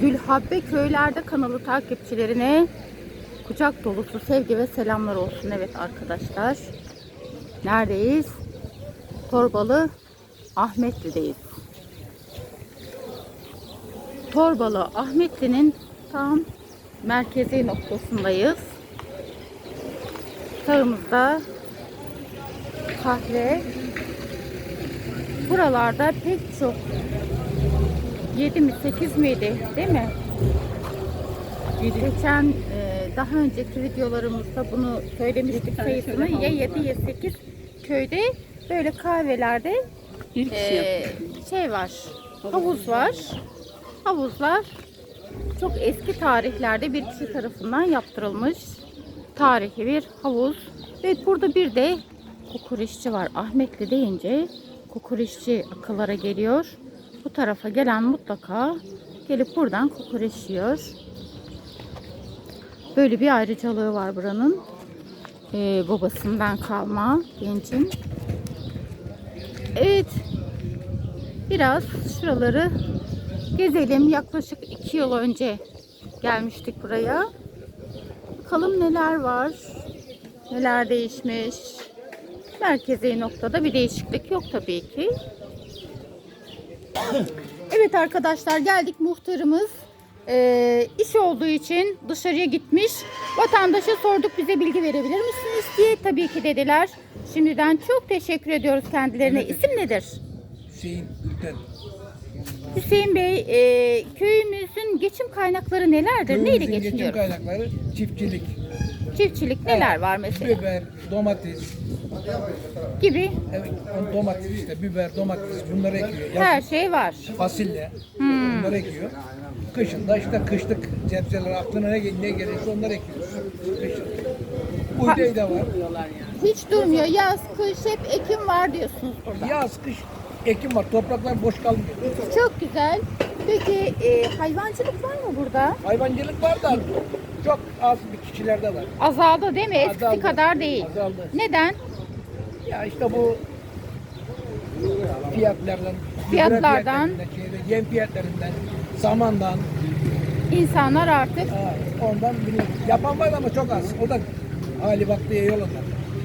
Gülhabbe Köylerde kanalı takipçilerine kucak dolusu sevgi ve selamlar olsun. Evet arkadaşlar. Neredeyiz? Torbalı Ahmetli'deyiz. Torbalı Ahmetli'nin tam merkezi noktasındayız. Sağımızda kahve. Buralarda pek çok 7 mi 8 miydi? Değil mi? Geçen e, daha önceki videolarımızda bunu söylemiştik sayısını. ya 7 ya 8 köyde böyle kahvelerde Bir kişi e, yaptı. şey var havuz. var. Havuzlar çok eski tarihlerde bir kişi tarafından yaptırılmış tarihi bir havuz. Ve burada bir de kokoreççi var. Ahmetli deyince kokoreççi akıllara geliyor bu tarafa gelen mutlaka gelip buradan kokoreç yiyor böyle bir ayrıcalığı var buranın Ee, babasından kalma gencin evet biraz şuraları gezelim. Yaklaşık iki yıl önce gelmiştik buraya. Bakalım neler var. Neler değişmiş. Merkezi noktada bir değişiklik yok tabii ki. Evet arkadaşlar geldik muhtarımız eee, iş olduğu için dışarıya gitmiş. Vatandaşa sorduk bize bilgi verebilir misiniz diye tabii ki dediler. Şimdiden çok teşekkür ediyoruz kendilerine. İsim nedir? Hüseyin Gülten. Hüseyin Bey, e, köyümüzün geçim kaynakları nelerdir? Neyle Köyümüzün geçim geçiniyoruz? kaynakları çiftçilik, Çiftçilik neler var mesela? biber, domates, Gibi evet, domates işte biber, domates bunları ekiyor. Her şey var. fasulye Hmm. bunları ekiyor. Kışında işte kışlık sebzeler aklına ne, ne gelirse onları ekiyoruz. Kışın. Buğday da var. Hiç durmuyor. Yaz, kış hep ekim var diyorsunuz burada. Yaz, kış ekim var. Topraklar boş kalmıyor. Çok güzel. Peki e, hayvancılık var mı burada? Hayvancılık var da çok az bir kişilerde var. Azaldı değil mi? Eskisi Azaldı. kadar değil. Azaldı. Neden? Ya işte bu fiyatlardan, gübre Fiyatlardan. fiyatlarından, şeyde, yem fiyatlarından, zamandan, İnsanlar artık ha, ondan bilmiyorum. Yapan var ama çok az. O da hali baktığı yolunda.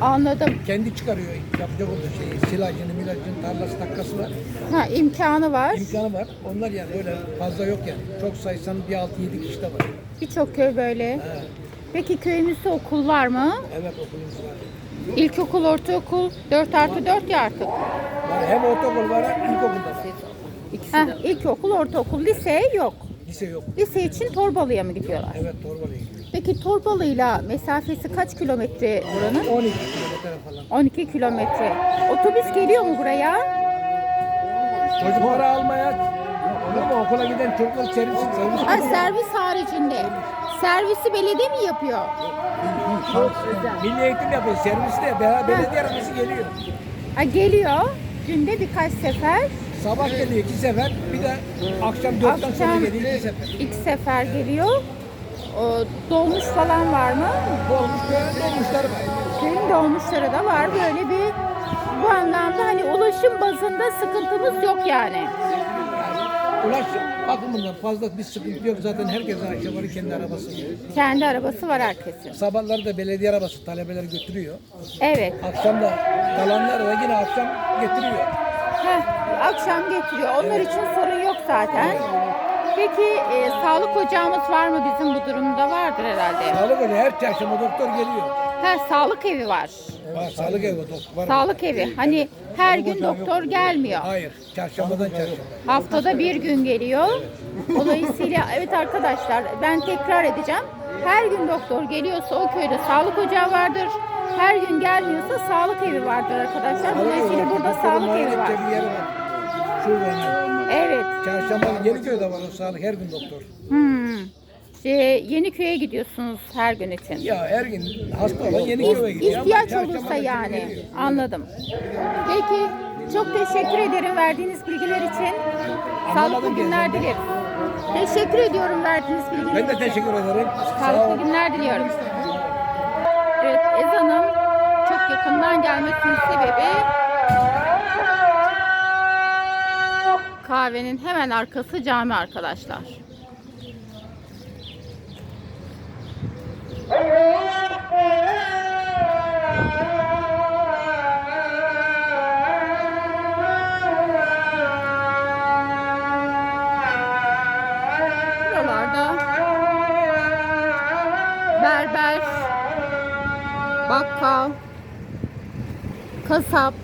anladım. Kendi çıkarıyor yapacak olduğu şeyi. Silajını, milajını, tarlası, takkası var. Ha imkanı var. İmkanı var. Onlar yani öyle fazla yok yani. Çok saysan bir 6-7 kişi de var. Birçok köy böyle. Ha, Peki köyümüzde okul var mı? evet okulumuz var. İlkokul, ortaokul 4 artı 4 ya artık. Var. Hem ortaokul var hem ilkokul da var. Heh, ilkokul, ortaokul, lise yok. Lise yok. Lise için Torbalı'ya mı gidiyorlar? Evet Torbalı'ya gidiyor. Peki Torbalı'yla mesafesi kaç kilometre buranın? 12 kilometre falan. 12 kilometre. Otobüs geliyor mu buraya? Çocukları almaya olur mu? Okula giden çocuklar servis servis. Ha, servis haricinde. Servisi belediye mi yapıyor? Milli eğitim yapıyor. Servis de be- belediye arabası geliyor. Ha, geliyor. Günde birkaç sefer. Sabah geliyor iki sefer. Bir de akşam dörtten sonra Akşam geliyor iki sefer. iki sefer geliyor. O, dolmuş falan var mı? Dolmuş böyle dolmuşlar var. Köyün dolmuşları da var. Böyle bir bu anlamda hani ulaşım bazında sıkıntımız yok yani. Ulaşım bakımından fazla bir sıkıntı yok. Zaten herkesin yukarı kendi arabası var. Kendi arabası var herkesin. Sabahları da belediye arabası talebeleri götürüyor. Evet. Akşam da kalanları da yine akşam getiriyor. Heh, akşam getiriyor. Onlar için sorun yok zaten. Peki e, sağlık ocağımız var mı bizim bu durumda? Vardır herhalde. Sağlık evi her çarşamba doktor geliyor. Ha, sağlık evi var. Var sağlık evi doktor var. Sağlık evi. Hani her gün doktor gelmiyor. Hayır. Çarşambadan çarşamba. Haftada bir gün geliyor. Dolayısıyla evet arkadaşlar ben tekrar edeceğim. Her gün doktor geliyorsa o köyde sağlık ocağı vardır. Her gün gelmiyorsa sağlık evi vardır arkadaşlar. Dolayısıyla burada sağlık evi var. Şurada. Evet. Çarşamba Yeniköy'de var o sağlık her gün doktor. Hmm. Şey, Yeniköy'e gidiyorsunuz her gün için. Ya her gün hasta olan Yeniköy'e gidiyor. ama İhtiyaç olursa yani. geliyor. Anladım. Peki çok teşekkür ederim verdiğiniz bilgiler için. Sağlıklı günler dilerim. Teşekkür ediyorum verdiğiniz bilgiler Ben de için. teşekkür ederim. Sağ Sağlıklı günler diliyorum. Evet ezanın çok yakından gelmesinin sebebi kahvenin hemen arkası cami arkadaşlar. Buralarda berber, bakkal, kasap,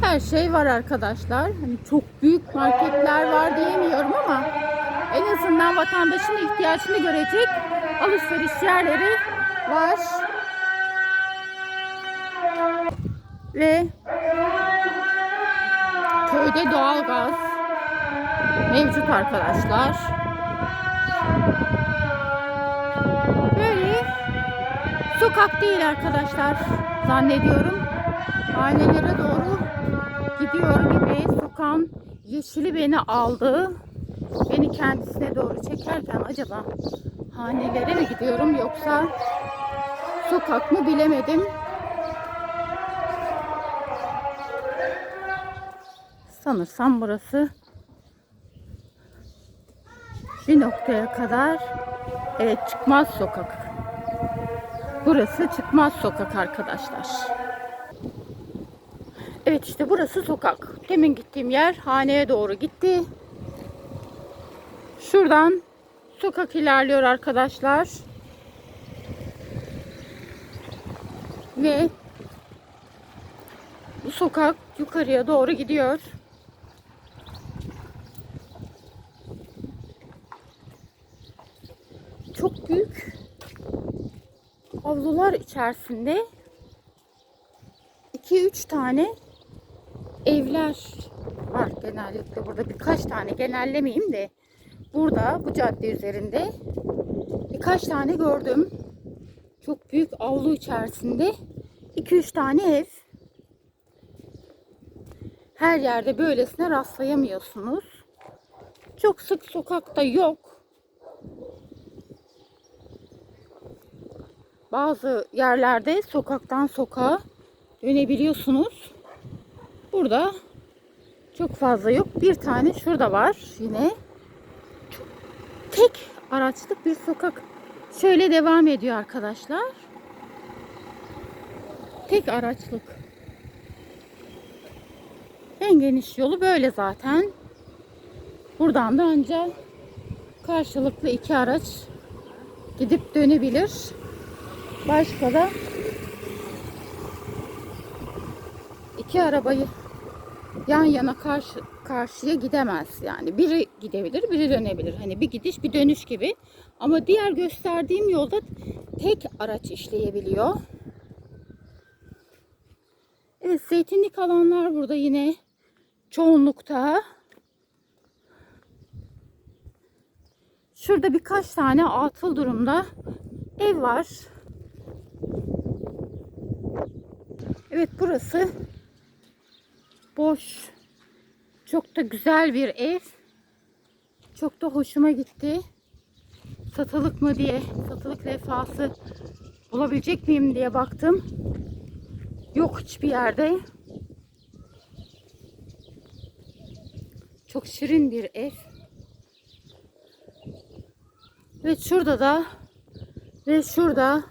her şey var arkadaşlar. Hani çok büyük marketler var diyemiyorum ama en azından vatandaşın ihtiyacını görecek alışveriş yerleri var. Ve köyde doğalgaz mevcut arkadaşlar. Böyle sokak değil arkadaşlar zannediyorum. Hanelere doğru gidiyor gibi sokağın yeşili beni aldı. Beni kendisine doğru çekerken acaba hanelere mi gidiyorum yoksa sokak mı bilemedim. Sanırsam burası bir noktaya kadar evet çıkmaz sokak. Burası çıkmaz sokak arkadaşlar. Evet işte burası sokak. Demin gittiğim yer haneye doğru gitti. Şuradan sokak ilerliyor arkadaşlar. Ve bu sokak yukarıya doğru gidiyor. Çok büyük avlular içerisinde 2-3 tane evler var genellikle burada birkaç tane genellemeyeyim de burada bu cadde üzerinde birkaç tane gördüm. Çok büyük avlu içerisinde 2-3 tane ev. Her yerde böylesine rastlayamıyorsunuz. Çok sık sokakta yok. Bazı yerlerde sokaktan sokağa dönebiliyorsunuz. Burada çok fazla yok. Bir tane şurada var yine. Tek araçlık bir sokak. Şöyle devam ediyor arkadaşlar. Tek araçlık. En geniş yolu böyle zaten. Buradan da ancak karşılıklı iki araç gidip dönebilir. Başka da iki arabayı yan yana karşı karşıya gidemez. Yani biri gidebilir, biri dönebilir. Hani bir gidiş, bir dönüş gibi. Ama diğer gösterdiğim yolda tek araç işleyebiliyor. Evet, zeytinlik alanlar burada yine çoğunlukta. Şurada birkaç tane atıl durumda ev var. Evet burası boş. Çok da güzel bir ev. Çok da hoşuma gitti. Satılık mı diye, satılık lefası bulabilecek miyim diye baktım. Yok hiçbir yerde. Çok şirin bir ev. Ve şurada da ve şurada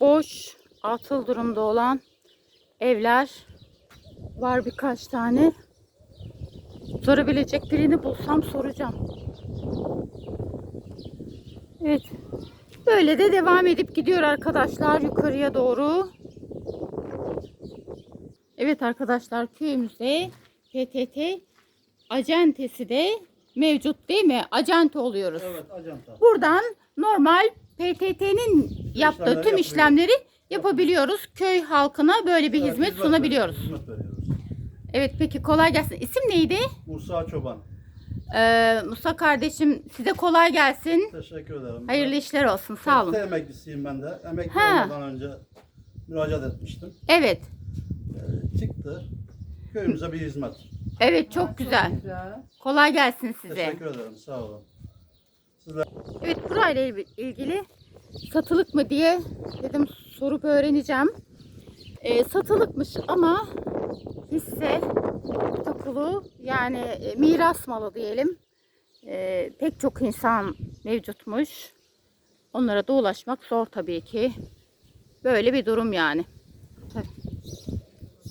boş atıl durumda olan evler var birkaç tane. Sorabilecek birini bulsam soracağım. Evet. Böyle de devam edip gidiyor arkadaşlar yukarıya doğru. Evet arkadaşlar köyümüzde PTT acentesi de mevcut değil mi? Acente oluyoruz. Evet, acanta. Buradan normal PTT'nin yaptığı tüm yapıyoruz. işlemleri yapabiliyoruz. Köy halkına böyle bir Evet, hizmet sunabiliyoruz. hizmet veriyoruz. Evet peki kolay gelsin. İsim neydi? Musa Çoban. Ee, Musa kardeşim size kolay gelsin. Teşekkür ederim. Hayırlı işler olsun. Sağ olun. Köfte emeklisiyim ben de. Emekli Ha. olmadan önce müracaat etmiştim. Evet. Ee, çıktı. Köyümüze bir hizmet. Evet çok güzel. Kolay gelsin size. Teşekkür ederim. Sağ olun. Evet burayla il- ilgili satılık mı diye dedim sorup öğreneceğim. Ee, satılıkmış ama hisse tapulu yani e, miras malı diyelim. e, pek çok insan mevcutmuş. Onlara da ulaşmak zor tabii ki. Böyle bir durum yani.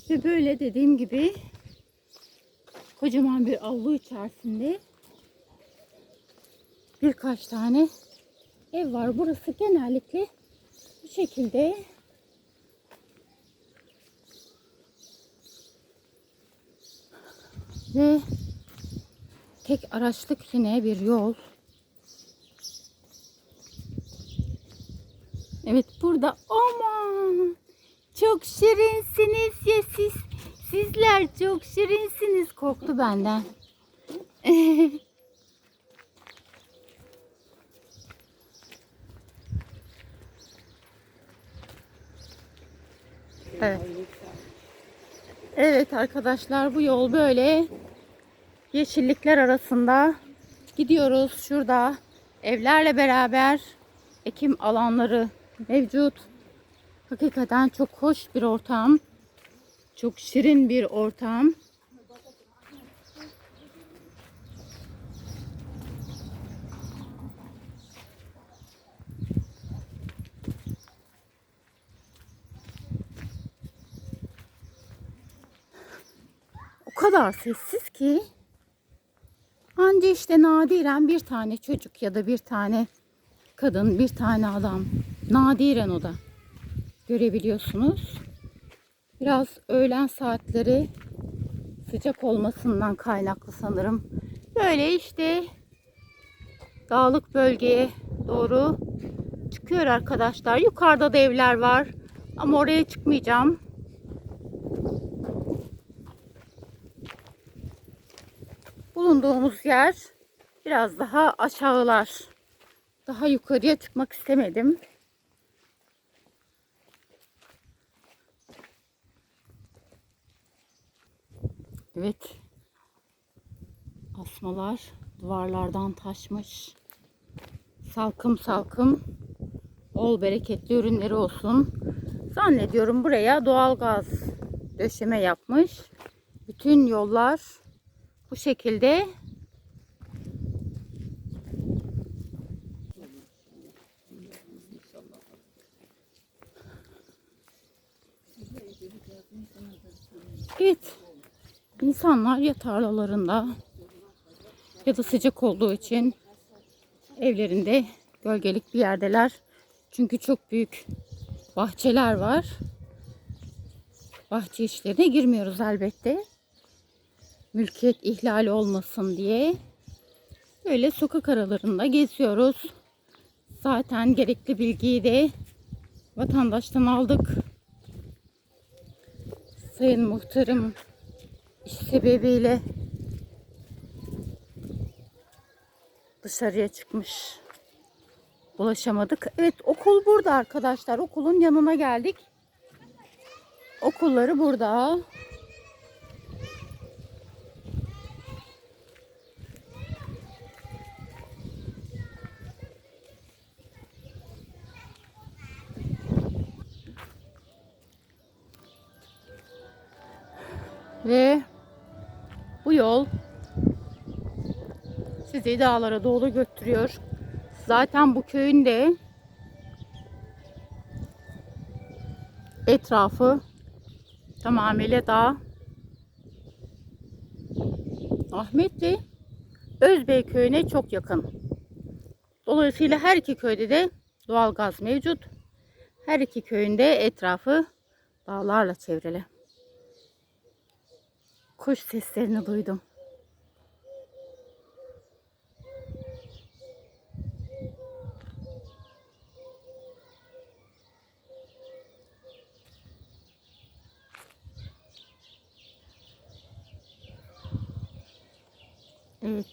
Ve böyle dediğim gibi kocaman bir avlu içerisinde birkaç tane ev var. Burası genellikle bu şekilde ve tek araçlık yine bir yol. Evet burada aman çok şirinsiniz ya siz. Sizler çok şirinsiniz. Korktu benden. evet. Evet arkadaşlar bu yol böyle yeşillikler arasında gidiyoruz. Şurada evlerle beraber ekim alanları mevcut. Hakikaten çok hoş bir ortam. Çok şirin bir ortam. O kadar sessiz ki anca işte nadiren bir tane çocuk ya da bir tane kadın, bir tane adam. Nadiren o da görebiliyorsunuz. Biraz öğlen saatleri sıcak olmasından kaynaklı sanırım. Böyle işte dağlık bölgeye doğru çıkıyor arkadaşlar. Yukarıda da evler var. Ama oraya çıkmayacağım. Bulunduğumuz yer biraz daha aşağılar. Daha yukarıya çıkmak istemedim. Evet. Asmalar duvarlardan taşmış. Salkım salkım. Bol bereketli ürünleri olsun. Zannediyorum buraya doğalgaz döşeme yapmış. Bütün yollar bu şekilde Evet. İnsanlar ya tarlalarında ya da sıcak olduğu için evlerinde gölgelik bir yerdeler. Çünkü çok büyük bahçeler var. Bahçe işlerine girmiyoruz elbette. Mülkiyet ihlali olmasın diye. Böyle sokak aralarında geziyoruz. Zaten gerekli bilgiyi de vatandaştan aldık. Sayın muhtarım iş sebebiyle dışarıya çıkmış. Ulaşamadık. Evet okul burada arkadaşlar. Okulun yanına geldik. Okulları burada. Ve bu yol sizi dağlara doğru götürüyor. Zaten bu köyün de etrafı tamamıyla dağ. Ahmetli Özbey köyüne çok yakın. Dolayısıyla her iki köyde de doğal gaz mevcut. Her iki köyünde etrafı dağlarla çevrili. Kuş seslerini duydum. Evet.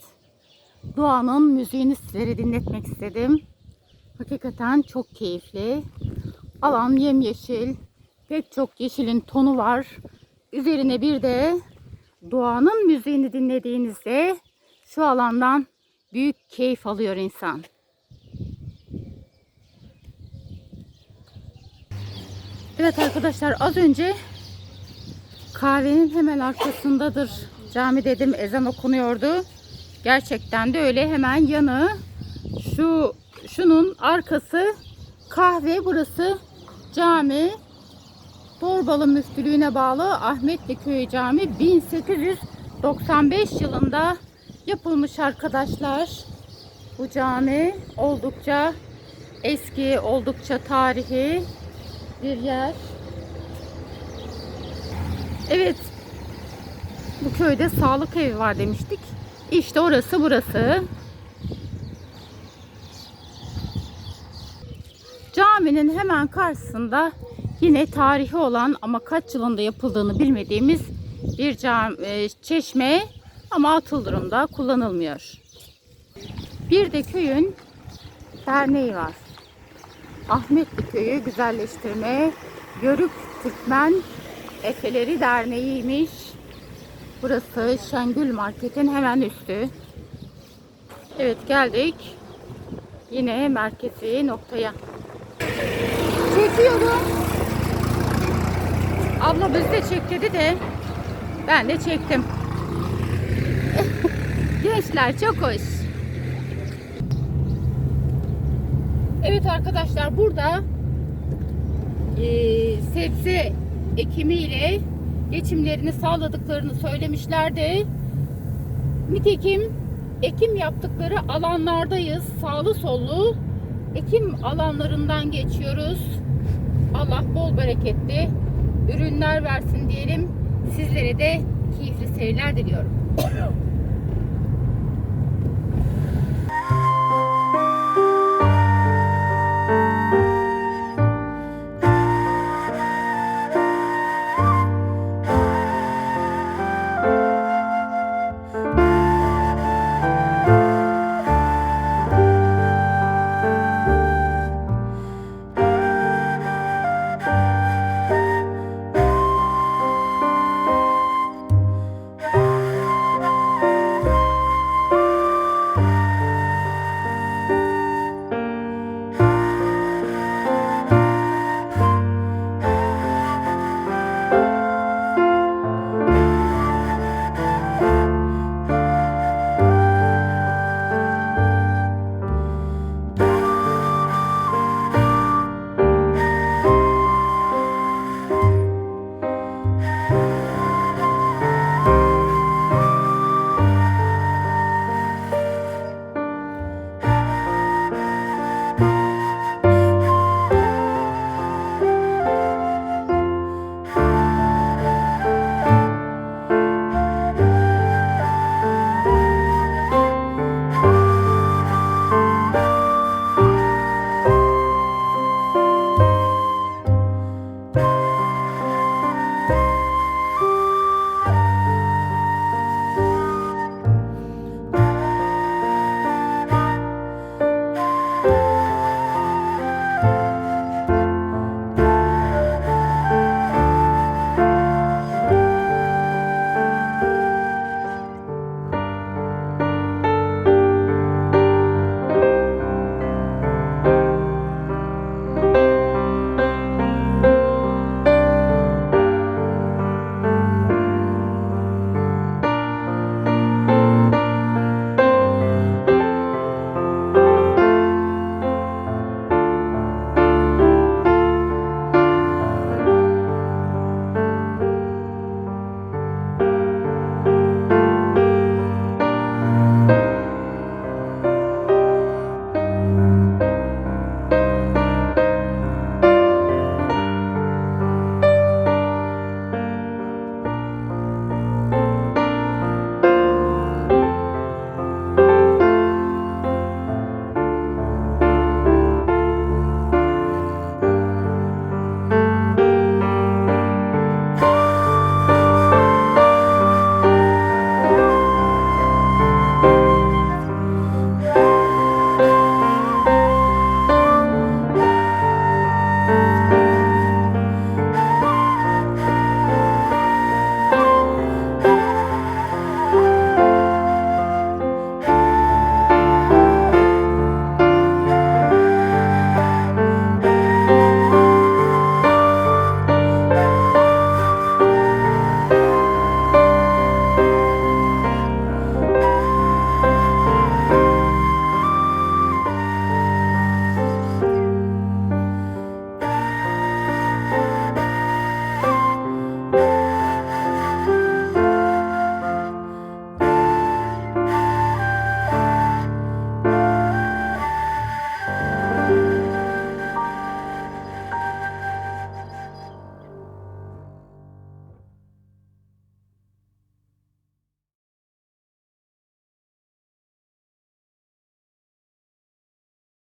Doğanın müziğini sizlere dinletmek istedim. Hakikaten çok keyifli. Alan yemyeşil. Pek çok yeşilin tonu var. Üzerine bir de doğanın müziğini dinlediğinizde şu alandan büyük keyif alıyor insan. Evet arkadaşlar az önce kahvenin hemen arkasındadır. Cami dedim ezan okunuyordu. Gerçekten de öyle hemen yanı şu şunun arkası kahve burası cami Torbalı Müftülüğü'ne bağlı Ahmetli Köyü Cami 1895 yılında yapılmış arkadaşlar. Bu cami oldukça eski, oldukça tarihi bir yer. Evet. Bu köyde sağlık evi var demiştik. İşte orası burası. Caminin hemen karşısında yine tarihi olan ama kaç yılında yapıldığını bilmediğimiz bir cam, e, çeşme ama atıl durumda kullanılmıyor. Bir de köyün derneği var. Ahmetli Köyü Güzelleştirme Yörük Türkmen Efeleri Derneği'ymiş. Burası Şengül Market'in hemen üstü. Evet geldik. Yine merkezi noktaya. Çekiyorum. Abla bizi de çek dedi de ben de çektim. Gençler çok hoş. Evet arkadaşlar burada eee, sebze ekimiyle geçimlerini sağladıklarını söylemişlerdi. Nitekim ekim yaptıkları alanlardayız. Sağlı sollu ekim alanlarından geçiyoruz. Allah bol bereketli ürünler versin diyelim. Sizlere de keyifli seyirler diliyorum.